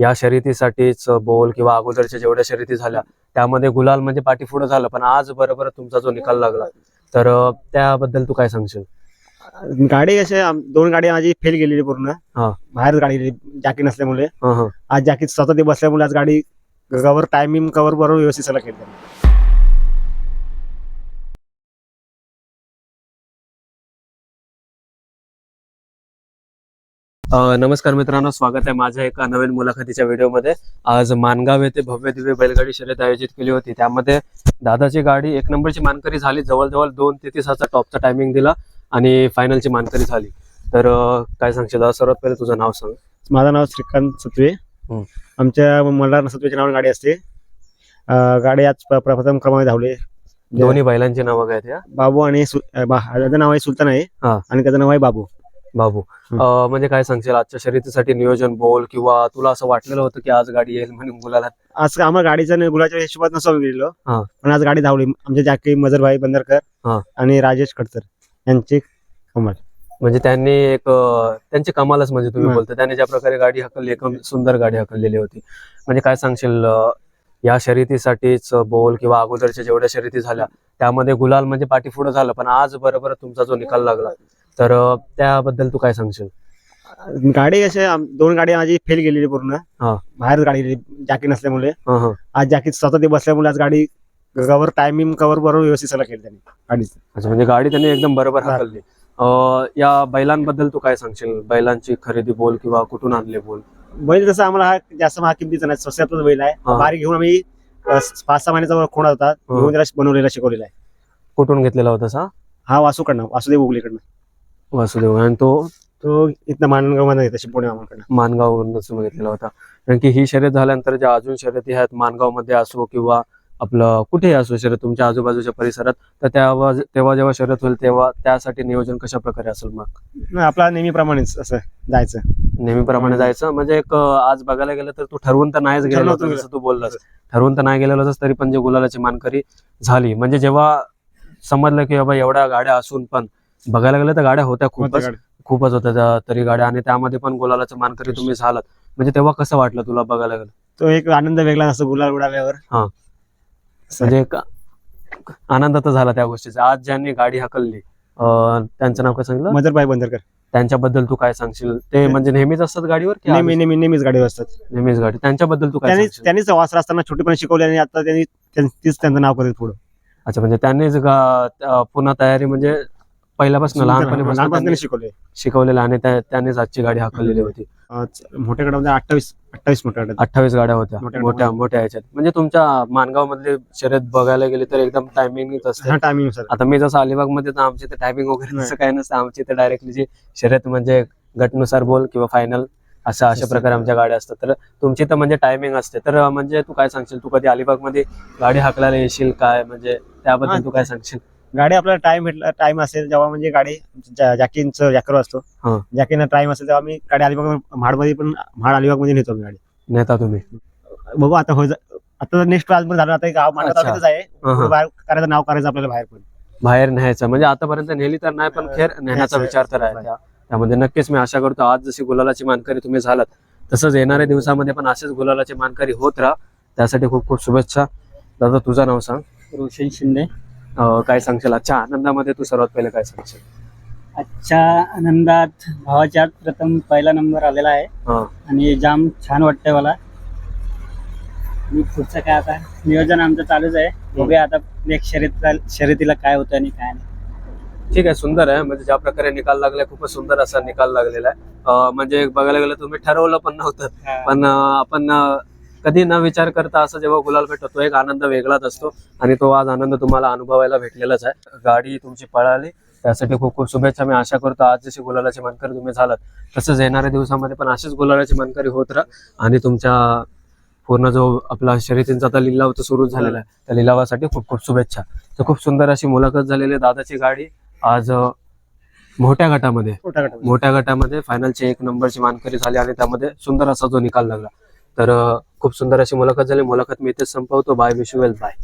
या शर्यतीसाठीच बोल किंवा अगोदरच्या जेवढ्या शर्यती झाल्या त्यामध्ये गुलाल म्हणजे पाठीपुढं झालं पण आज बरोबर तुमचा जो निकाल लागला तर त्याबद्दल तू काय सांगशील? गाडी आम- दोन गाडी माझी फेल गेलेली पूर्ण. हा. बाहेर गाडी गेली जॅकी नसल्यामुळे. हं, हं. आज जॅकी स्वतः ते बसल्यामुळे आज गाडी कवर टायमिंग कवर बरोबर व्यवस्थित सगळं केलं. नमस्कार मित्रांनो स्वागत आहे माझ्या एका नवीन मुलाखतीच्या व्हिडिओमध्ये. आज मानगाव येथे भव्य दिव्य बैलगाडी शर्यत आयोजित केली होती. त्यामध्ये दादाची गाडी एक नंबरची मानकरी झाली. जवळजवळ दोन ते तीसाचा टॉपचा टायमिंग दिला आणि फायनलची मानकरी झाली. तर काय सांगशील दादा? सर्वात पहिले तुझं नाव सांग. माझं नाव श्रीकांत सत्वे. आमच्या मल्हार सत्वेच्या नावाने गाडी असते. गाडी आज प्रथम क्रमांक धावले. दोन्ही बैलांची नावं काय त्या बाबू आणि नाव आहे सुलतान आहे. आणि त्याचं नाव आहे बाबू. बाबू म्हणजे काय सांगशील? आजच्या शर्यतीसाठी नियोजन बोल किंवा तुला असं वाटलेलं होतं की आज गाडी येईल म्हणून मुलाला आज का आम्हाला गाडीचा आणि गुलाच्या हिशोबात नसतो गेलेलो. हा. पण आज गाडी धावली. आमचे जॅकी मजरभाई बंदरकर हा. आणि राजेश खडतर यांची कमाल. म्हणजे त्यांनी एक अ, त्यांची कमालच म्हणजे तुम्ही. बोलता. त्यांनी ज्या प्रकारे गाडी हकलली एकदम सुंदर गाडी हकललेली होती. म्हणजे काय सांगशील अ, या शर्यतीसाठीच बोल किंवा अगोदरच्या जेवढ्या शर्यती झाल्या त्यामध्ये गुलाल म्हणजे पाठीपुढं झालं पण आज बरोबर तुमचा जो निकाल लागला तर त्याबद्दल तू काय सांगशील? गाडी कशी आम- दोन गाडी माझी फेल गेलेली पूर्ण. हा. बाहेर गाडी गेली जॅकी नसल्यामुळे. हं, हं. आज जॅकी स्वतः ते बसल्यामुळे आज गाडी कवर टायमिंग कवर बरोबर व्यवस्थित सगळं केलं त्यांनी. गाडीचं. अच्छा म्हणजे गाडी त्यांनी एकदम बरोबर. हकलली. अ, या बैलांबद्दल तू काय सांगशील? बैलांची खरेदी बोल किंवा कुठून आणले बोल? बैल जसं आम्हाला हा जास्त महाग किमतीचा नाही स्वस्तातलाच बैल आहे. हा. बारीक घेऊन आम्ही अ, पाच सहा महिन्याचा खोणा होता. घेऊन त्याला बनवलेला शिकवलेला आहे. कुठून घेतलेला होता हा वासूकडनं वासुदेव उगलेकडनं. वासुदेव आणि तो तो इथं मानगावमध्ये येतो पुणे मामाकडनं मानगाववरूनच तुम्ही घेतलेला होता. कारण की ही शर्यत झाल्यानंतर ज्या अजून शर्यती आहेत मानगावमध्ये असो किंवा आपलं कुठेही असो शर्यत तुमच्या आजूबाजूच्या परिसरात तर तेव्हा तेव्हा जेव्हा शर्यत होईल तेव्हा त्यासाठी नियोजन कशा प्रकारे असेल मग? आपला नेहमीप्रमाणेच असं जायचं. नेहमीप्रमाणे जायचं? म्हणजे एक आज बघायला गेलं तर तू ठरवून तर नाहीच होता, तर जसं तू बोललास. ठरवून तर नाही गेलेला होतास तरी पण जे गुलालाची मानकरी झाली. म्हणजे जेव्हा समजलं की बाबा एवढ्या गाड्या असून पण बघायला गेलं तर गाड्या होत्या खूपच. खूपच होत्या त्या तरी गाड्या आणि त्यामध्ये पण गुलालाचं मानकरी तुम्ही झालात. म्हणजे तेव्हा कसं वाटलं तुला बघायला गेलं? तो एक आनंद वेगळा असतो गुलाल उडाल्यावर. हा. म्हणजे एक आनंद तर झाला त्या गोष्टीचा. आज ज्यांनी गाडी हकलली त्यांचं नाव काय सांगितलं? मजरभाई बंदरकर. त्यांच्याबद्दल तू काय सांगशील? ते म्हणजे नेहमीच असतात गाडीवर नेहमी नेहमी नेहमीच गाडीवर असतात. नेहमीच गाडी. त्यांच्याबद्दल तू काय त्यांनीच वासर असताना छोटेपणी शिकवले आणि आता त्यांनी त्यां- तीच त्यांचं नाव करेल पुढं. अच्छा म्हणजे त्यांनीच पुन्हा तयारी म्हणजे पहिल्यापासून लहानपणीपासून लहानपणी शिकवले. शिकवलेलं आणि त्या- त्यांनीच आजची गाडी हाकललेली होती. मोठ्या गटामध्ये अठ्ठावीस अठ्ठावीस मोठ्या गटात अठ्ठावीस गाड्या होत्या. मोठ्या मोठ्या. ह्याच्यात. म्हणजे तुमच्या मानगाव मधले शर्यत बघायला गेली तर एकदम टायमिंगच असते. टायमिंग सर आता मी जसं अलिबागमध्ये तर आमची तर टायमिंग वगैरे. तसं काही नसतं. आमची तर डायरेक्टली जी शर्यत म्हणजे गटनुसार बोल किंवा फायनल असं अशा असं. प्रकारे आमच्या गाड्या असतात. तर तुमची तर म्हणजे टायमिंग असते. तर म्हणजे तू काय सांगशील? तू कधी अलिबागमध्ये गाडी हाकलायला येशील? काय? म्हणजे त्याबद्दल. तू काय सांगशील? गाडी आपल्याला टाइम भेटला टाइम असेल जेव्हा म्हणजे गाडी जॅकींचं जॅकर असतो. हा. जॅकीनं टाइम असेल तेव्हा आम्ही गाडी अलिबाग म्हाडमध्ये पण म्हाड अलिबागमध्ये नेतो आम्ही गाडी. नेता तुम्ही. बघू आता हो आता नेक्स्ट आज पण झालं आता हे गाव मांडा. तालुक्यातच आहे. हा, हा. बाहेर करायचं नाव करायचं आपल्याला बाहेर पण. बाहेर न्यायचं म्हणजे आतापर्यंत नेली तर नाही पण खेर नेण्याचा. विचार तर आहे. त्या- त्यामध्ये नक्कीच मी आशा करतो आज जशी गुलालाची मानकरी तुम्ही झालात तसंच येणाऱ्या दिवसामध्ये पण असेच गुलालाची मानकरी होत राहा. त्यासाठी खूप खूप शुभेच्छा. दादा तुझं नाव सांग. रोशन शिंदे. काय सांगशील? आजच्या आनंदामध्ये तू सर्वात पहिले काय सांगशील? आजच्या आनंदात भावाच्या प्रथम पहिला नंबर आलेला आहे. हा. आणि जाम छान वाटतंय मला. आणि पुढचं काय आता? नियोजन आमचं चालूच आहे. बघूया आता नेक्स्ट शर्यत शर्यतीला काय होतं आणि काय नाही. ठीक आहे सुंदर आहे. म्हणजे ज्या प्रकारे निकाल लागलाय खूपच सुंदर असा निकाल लागलेला आहे. अं, म्हणजे बघायला गेलं तुम्ही ठरवलं पण नव्हतं. पण अं, आपण अं, कधी न विचार करता असं जेव्हा गुलाल भेटतो तो एक आनंद वेगळाच असतो आणि तो आज आनंद तुम्हाला अनुभवायला भेटलेलाच आहे. गाडी तुमची पळाली. त्यासाठी खूप खूप शुभेच्छा. मी आशा करतो आज जशी गुलालाची मानकरी तुम्ही झालात तसंच येणाऱ्या दिवसामध्ये पण अशीच गुलालाची मानकरी होत राहा. आणि तुमच्या पूर्ण जो आपला शर्यतींचा आता लिलाव तर सुरू झालेला आहे. त्या लिलावासाठी खूप खूप शुभेच्छा. तर खूप सुंदर अशी मुलाखत झालेली आहे दादाची गाडी. आज अं, मोठ्या गटामध्ये मोठ्या गटामध्ये. मोठ्या गटामध्ये फायनलची एक नंबरची मानकरी झाली आणि त्यामध्ये सुंदर असा जो निकाल लागला. तर खूप सुंदर अशी मुलाखत झाली. मुलाखत मी इथेच संपवतो. Bye wish well. बाय.